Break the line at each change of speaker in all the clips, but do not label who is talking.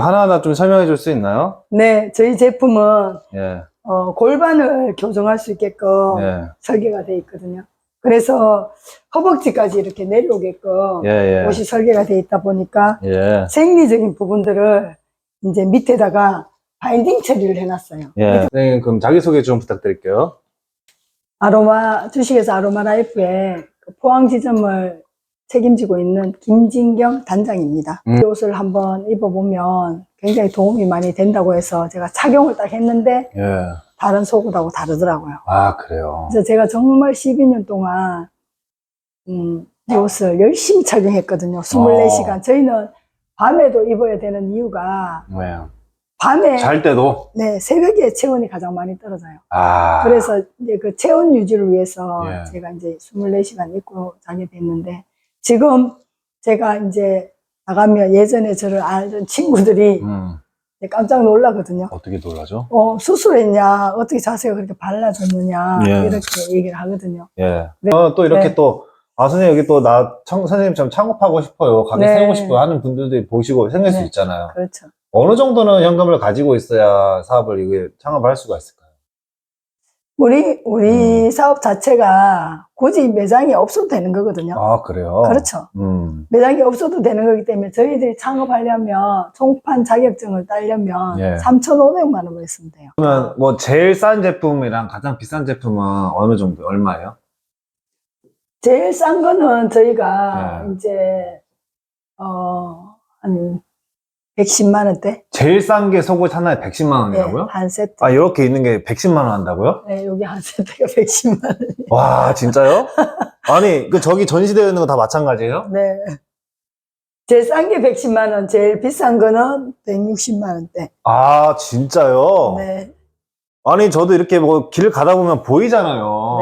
하나하나 좀 설명해 줄 수 있나요?
네, 저희 제품은
예,
어, 골반을 교정할 수 있게끔
예,
설계가 되어 있거든요. 그래서 허벅지까지 이렇게 내려오게끔
예, 예.
옷이 설계가 되어 있다 보니까
예,
생리적인 부분들을 이제 밑에다가 바인딩 처리를 해놨어요.
예. 선생님, 그럼 자기소개 좀 부탁드릴게요.
아로마, 주식회사 아로마 라이프의 그 포항 지점을 책임지고 있는 김진경 단장입니다.
음.
이 옷을 한번 입어보면 굉장히 도움이 많이 된다고 해서 제가 착용을 딱 했는데
예.
다른 속옷하고 다르더라고요.
아, 그래요.
그래서 제가 정말 12년 동안 음, 이 옷을 열심히 착용했거든요. 24시간. 저희는 밤에도 입어야 되는 이유가
뭐예요?
밤에
잘 때도?
네, 새벽에 체온이 가장 많이 떨어져요.
아.
그래서 이제 그 체온 유지를 위해서
예.
제가 이제 24시간 입고 자게 됐는데 지금 제가 이제 나가면 예전에 저를 알던 친구들이
음,
깜짝 놀라거든요.
어떻게 놀라죠?
어, 수술했냐? 어떻게 자세가 그렇게 발라졌느냐?
예.
이렇게 얘기를 하거든요.
예. 어, 또 이렇게
네.
또, 아, 선생님, 여기 또 나, 청, 선생님처럼 창업하고 싶어요. 가게
네.
세우고 싶어요. 하는 분들이 보시고 생길 수
네.
있잖아요.
그렇죠.
어느 정도는 현금을 가지고 있어야 사업을 이게 창업을 할 수가 있을까요?
우리, 우리
음.
사업 자체가 굳이 매장이 없어도 되는 거거든요.
아, 그래요?
그렇죠.
음,
매장이 없어도 되는 거기 때문에 저희들이 창업하려면 총판 자격증을 따려면
예.
3,500만 원을 했으면 돼요.
그러면 뭐 제일 싼 제품이랑 가장 비싼 제품은 어느 정도, 얼마예요?
제일 싼 거는 저희가
네.
이제, 어, 한 110만 원대?
제일 싼 게 속옷 하나에 110만 원이라고요?
네, 한 세트.
아, 이렇게 있는 게 110만 원 한다고요?
네, 여기 한 세트가 110만 원.
와, 진짜요? 아니, 그 저기 전시되어 있는 거 다 마찬가지예요?
네. 제일 싼 게 110만 원, 제일 비싼 거는 160만 원대.
아, 진짜요?
네.
아니, 저도 이렇게 뭐 길 가다 보면 보이잖아요.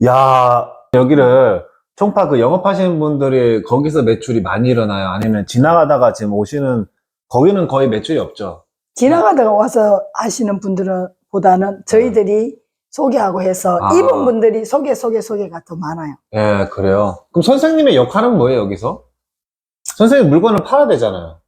네.
야, 여기를 총파 그 영업하시는 분들이 거기서 매출이 많이 일어나요? 아니면 지나가다가 지금 오시는 거기는 거의 매출이 없죠?
지나가다가 와서 아시는 분들은 보다는 저희들이 소개하고 해서
아.
입은 분들이 소개, 소개, 소개가 더 많아요.
예, 그래요. 그럼 선생님의 역할은 뭐예요, 여기서? 선생님 물건을 팔아야 되잖아요.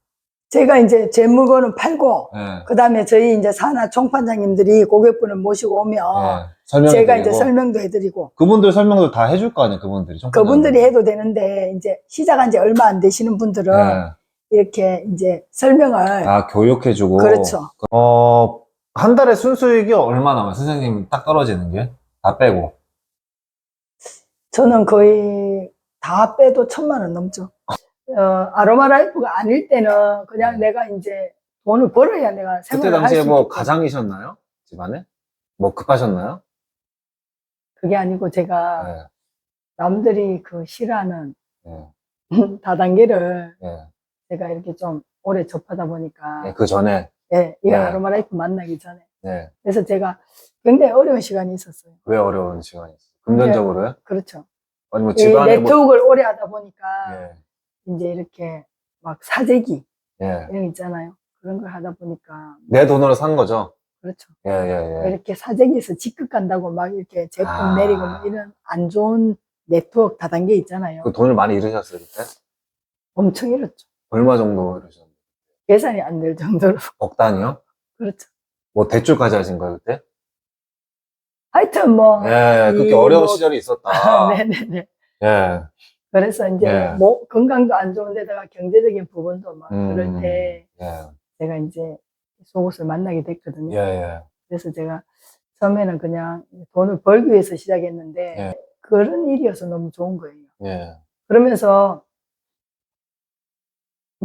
제가 이제 제 물건을 팔고,
예.
그 다음에 저희 이제 산하 총판장님들이 고객분을 모시고 오면
예. 설명해
제가 이제
드리고.
설명도 해드리고,
그분들 설명도 다 해줄 거 아니에요, 그분들이.
그분들이 해도 되는데, 이제 시작한 지 얼마 안 되시는 분들은
예.
이렇게 이제 설명을,
아, 교육해주고.
그렇죠.
어, 한 달에 순수익이 얼마 나와요? 선생님 딱 떨어지는 게? 다 빼고.
저는 거의 다 빼도 천만 원 넘죠. 어, 아로마 라이프가 아닐 때는 그냥 내가 이제 돈을 벌어야 내가
그때
생활을 할
당시에 수뭐
있기 때문에.
가장이셨나요? 집안에? 뭐 급하셨나요?
그게 아니고 제가
예.
남들이 그 싫어하는
예.
다단계를
예.
제가 이렇게 좀 오래 접하다 보니까
예, 그 전에.
예, 이
네.
아로마 라이프 만나기 전에
예.
그래서 제가 굉장히 어려운 시간이 있었어요.
왜 어려운 시간이 있어요? 금전적으로요?
그렇죠.
아니 뭐
이
집안에 뭐.
네트워크를 오래 하다 보니까
예.
이제 이렇게 막 사재기
예.
이런 거 있잖아요. 그런 걸 하다 보니까
내 돈으로 산 거죠?
그렇죠.
예, 예, 예.
이렇게 사재기에서 직급 간다고 막 이렇게 제품
아.
내리고 막 이런 안 좋은 네트워크 다단계 있잖아요.
그 돈을 많이 잃으셨어요, 그때?
엄청 잃었죠.
얼마 정도 잃으셨나요?
계산이 안 될 정도로.
억 단위요?
그렇죠.
뭐 대출까지 하신 거예요, 그때?
하여튼 뭐.
예, 그렇게
이
어려운
뭐-
시절이 있었다.
네네네.
예.
그래서 이제
예.
뭐 건강도 안 좋은데다가 경제적인 부분도 막
음.
그럴 때
예.
제가 이제 속옷을 만나게 됐거든요.
예, 예.
그래서 제가 처음에는 그냥 돈을 벌기 위해서 시작했는데
예.
그런 일이어서 너무 좋은 거예요.
예.
그러면서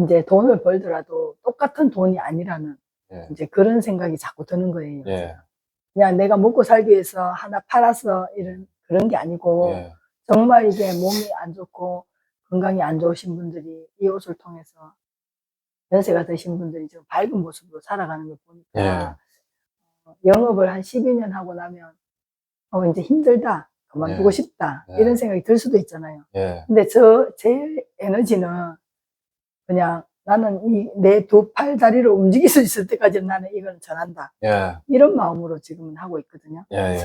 이제 돈을 벌더라도 똑같은 돈이 아니라는
예.
이제 그런 생각이 자꾸 드는 거예요.
예.
그냥 내가 먹고 살기 위해서 하나 팔아서 이런 그런 게 아니고
예.
정말 이게 몸이 안 좋고 건강이 안 좋으신 분들이 이 옷을 통해서 연세가 드신 분들이 좀 밝은 모습으로 살아가는 걸 보니까
예.
어, 영업을 한 12년 하고 나면 어 이제 힘들다 그만두고
예.
싶다
예.
이런 생각이 들 수도 있잖아요.
예.
근데 저 제 에너지는 그냥 나는 이 내 두 팔 다리를 움직일 수 있을 때까지 나는 이걸 전한다
예.
이런 마음으로 지금은 하고 있거든요.
예. 예.